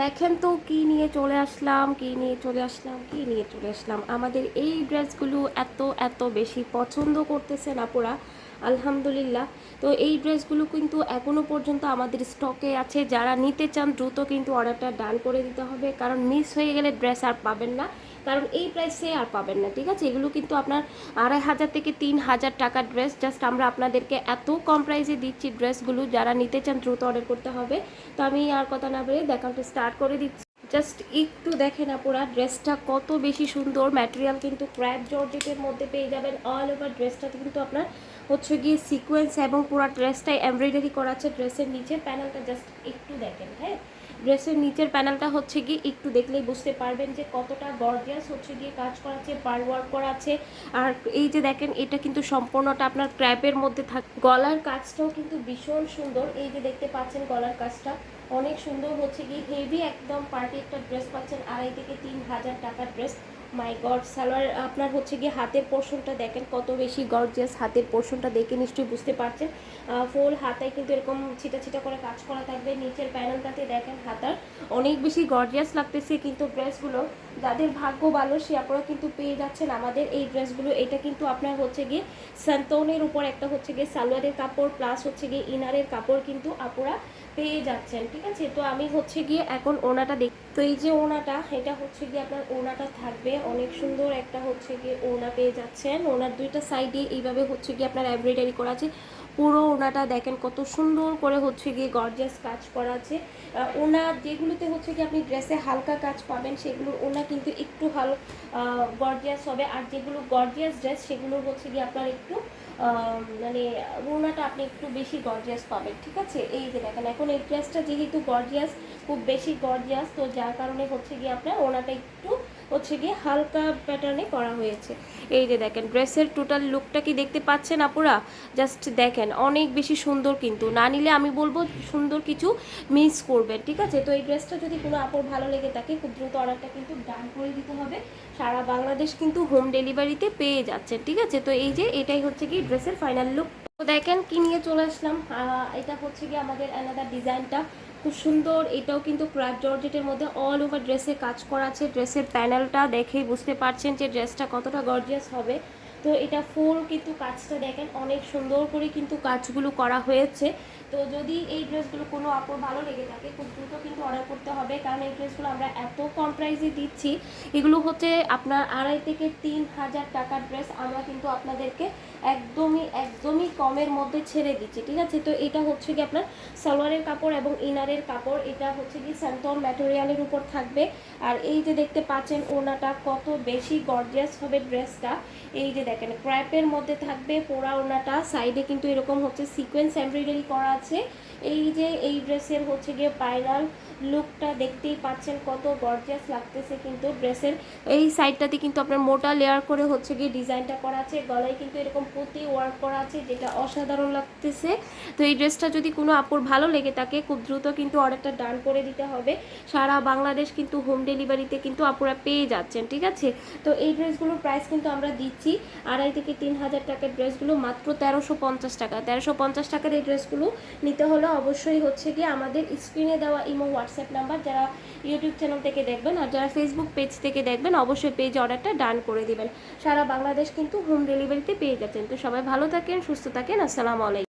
দেখেন তো কি নিয়ে চলে আসলাম, কি নিয়ে চলে আসলাম, কি নিয়ে চলে আসলাম। আমাদের এই ড্রেসগুলো এত এত বেশি পছন্দ করতেছে না আপুরা আলহামদুলিল্লাহ। তো এই ড্রেসগুলো কিন্তু এখনও পর্যন্ত আমাদের স্টকে আছে। যারা নিতে চান, দ্রুত কিন্তু অর্ডারটা ডান করে দিতে হবে। কারণ মিস হয়ে গেলে ড্রেস আর পাবেন না। কারণ এই প্রাইসে আর পাবেন না, ঠিক আছে? এগুলো কিন্তু আপনার আড়াই হাজার থেকে তিন হাজার টাকার ড্রেস জাস্ট আমরা আপনাদেরকে এত কম প্রাইসে দিচ্ছি ড্রেসগুলো যারা নিতে চান দ্রুত অর্ডার করতে হবে। তো আমি আর কথা না বলে দেখাটা স্টার্ট করে দিচ্ছি। জাস্ট একটু দেখেন আপুরা ড্রেসটা কত বেশি সুন্দর ম্যাটেরিয়াল কিন্তু ক্র্যাপ জর্জেটের মধ্যে পেয়ে যাবেন। অল ওভার ড্রেসটাতে কিন্তু আপনার হচ্ছে গিয়ে সিকোয়েন্স এবং পুরো ড্রেসটাই এমব্রয়ডারি করা আছে ড্রেসের নিচে। প্যানেলটা জাস্ট একটু দেখেন হ্যাঁ? ড্রেসের নিচের প্যানেলটা হচ্ছে গিয়ে একটু দেখলেই বুঝতে পারবেন যে কতটা গর্জিয়াস হচ্ছে গিয়ে কাজ করা আছে পার ওয়ার্ক করা আছে আর এই যে দেখেন, এটা কিন্তু সম্পূর্ণটা আপনার ক্র্যাপের মধ্যে থাক গলার কাজটাও কিন্তু ভীষণ সুন্দর। এই যে দেখতে পাচ্ছেন গলার কাজটা, অনেক সুন্দর হচ্ছে গিয়ে। হেভি একদম পার্টি একটা ড্রেস পাচ্ছেন, আড়াই থেকে তিন হাজার টাকার ড্রেস মাই গড সালোয়ার, আপনার হচ্ছে গিয়ে হাতের পোর্শনটা দেখেন, কত বেশি গর্জিয়াস হাতের পোর্শনটা দেখে নিশ্চয়ই বুঝতে পারছেন। ফুল হাতায় কিন্তু এরকম ছিটা ছিটা করে কাজ করা থাকবে, নিচের প্যানেলটাতে দেখেন হাতার। অনেক বেশি গর্জিয়াস লাগতেছে কিন্তু ড্রেসগুলো যাদের ভাগ্য ভালো, সে আপনারা কিন্তু পেয়ে যাচ্ছেন আমাদের এই ড্রেসগুলো এটা কিন্তু আপনার হচ্ছে গিয়ে সান্তনের উপর একটা হচ্ছে গিয়ে সালোয়ারের কাপড় প্লাস হচ্ছে গিয়ে ইনারের কাপড় কিন্তু আপুরা পেয়ে যাচ্ছেন, ঠিক আছে? তো আমি হচ্ছে গিয়ে এখন ওনাটা দেখ, তো এই যে ওনাটা, এটা হচ্ছে গিয়ে আপনার ওনাটা থাকবে। অনেক সুন্দর একটা হচ্ছে গিয়ে ওনা পেয়ে যাচ্ছেন। ওনার দুইটা সাইডে এইভাবে হচ্ছে গিয়ে আপনার এমব্রয়ডারি করা আছে। পুরো ওনাটা দেখেন কত সুন্দর করে হচ্ছে গিয়ে গর্জিয়াস কাজ করা আছে। ওনা যেগুলোতে হচ্ছে কি আপনি ড্রেসে হালকা কাজ পাবেন, সেগুলোর ওনা কিন্তু একটু হাল গর্জিয়াস হবে। আর যেগুলো গর্জিয়াস ড্রেস সেগুলোর হচ্ছে গিয়ে আপনার একটু মানে ওনাটা আপনি একটু বেশি গর্জিয়াস পাবেন, ঠিক আছে? এই যে দেখেন, এখন এই ড্রেসটা যেহেতু গর্জিয়াস খুব বেশি গর্জিয়াস তো যার কারণে হচ্ছে গিয়ে আপনার ওনাটা একটু হচ্ছে গিয়ে হালকা প্যাটার্নে করা হয়েছে। এই যে দেখেন ড্রেসের টোটাল লুকটা কি দেখতে পাচ্ছেন আপুরা? জাস্ট দেখেন, অনেক বেশি সুন্দর কিন্তু। না নিলে আমি বলব সুন্দর কিছু মিস করবেন, ঠিক আছে? তো এই ড্রেসটা যদি কোনো আপুর ভালো লেগে থাকে, খুব দ্রুত অর্ডারটা কিন্তু ডান করে দিতে হবে। সারা বাংলাদেশ কিন্তু হোম ডেলিভারিতে পেয়ে যাচ্ছে ঠিক আছে? তো এই যে এটাই হচ্ছে কি ড্রেসের ফাইনাল লুক তো দেখেন কি নিয়ে চলে আসলাম। এটা হচ্ছে গিয়ে আমাদের অ্যানাদার ডিজাইনটা খুব সুন্দর, এটাও কিন্তু ক্রাফ জর্জেটের মধ্যে অল ওভার ড্রেসে কাজ করা আছে। ড্রেসের প্যানেলটা দেখেই বুঝতে পারছেন যে ড্রেসটা কতটা গর্জিয়াস হবে। তো এটা ফুল কিন্তু কাজটা দেখেন, অনেক সুন্দর করে কিন্তু কাজগুলো করা হয়েছে। তো যদি এই ড্রেসগুলো কোনো আপুর ভালো লেগে থাকে, খুব দ্রুত কিন্তু অর্ডার করতে হবে। কারণ এই ড্রেসগুলো আমরা এত কম প্রাইসে দিচ্ছি, এগুলো হচ্ছে আপনার আড়াই থেকে তিন হাজার টাকার ড্রেস আমরা কিন্তু আপনাদেরকে একদমই একদমই কমের মধ্যে ছেড়ে দিচ্ছি, ঠিক আছে? তো এটা হচ্ছে কি আপনার সালোয়ারের কাপড় এবং ইনারের কাপড়, এটা হচ্ছে কি স্যান্তন ম্যাটেরিয়ালের উপর থাকবে। আর এই যে দেখতে পাচ্ছেন ওনাটা, কত বেশি গর্জিয়াস হবে ড্রেসটা এই যে দেখেন, ক্র্যাপের মধ্যে থাকবে পোড়া ওনাটা সাইডে কিন্তু এরকম হচ্ছে সিকোয়েন্স এমব্রয়ডারি করা আছে। এই যে এই ড্রেসের হচ্ছে গিয়ে পাইরাল লুকটা দেখতেই পাচ্ছেন, কত গর্জিয়াস লাগতেছে কিন্তু ড্রেসের। এই সাইডটাতে কিন্তু আপনার মোটা লেয়ার করে হচ্ছে গিয়ে ডিজাইনটা করা আছে। গলায় কিন্তু এরকম পুঁতি ওয়ার্ক করা আছে, যেটা অসাধারণ লাগতেছে। তো এই ড্রেসটা যদি কোনো আপুর ভালো লেগে থাকে, খুব দ্রুত কিন্তু অর্ডারটা ডান করে দিতে হবে। সারা বাংলাদেশ কিন্তু হোম ডেলিভারিতে কিন্তু আপুরা পেয়ে যাচ্ছেন, ঠিক আছে? তো এই ড্রেসগুলোর প্রাইস কিন্তু আমরা দিচ্ছি আড়াই থেকে তিন হাজার টাকার ড্রেসগুলো, মাত্র তেরোশো পঞ্চাশ টাকা। তেরোশো পঞ্চাশ টাকার এই ড্রেসগুলো নিতে হলে অবশ্যই হচ্ছে গিয়ে আমাদের স্ক্রিনে দেওয়া ইমো, হোয়াটসঅ্যাপ নাম্বার যারা ইউটিউব চ্যানেল থেকে দেখবেন আর যারা ফেসবুক পেজ থেকে দেখবেন, অবশ্যই পেজ অর্ডারটা ডান করে দিবেন। সারা বাংলাদেশ কিন্তু হোম ডেলিভারিতে পেয়ে যাচ্ছেন। তো সবাই ভালো থাকেন, সুস্থ থাকেন। আসসালামু আলাইকুম।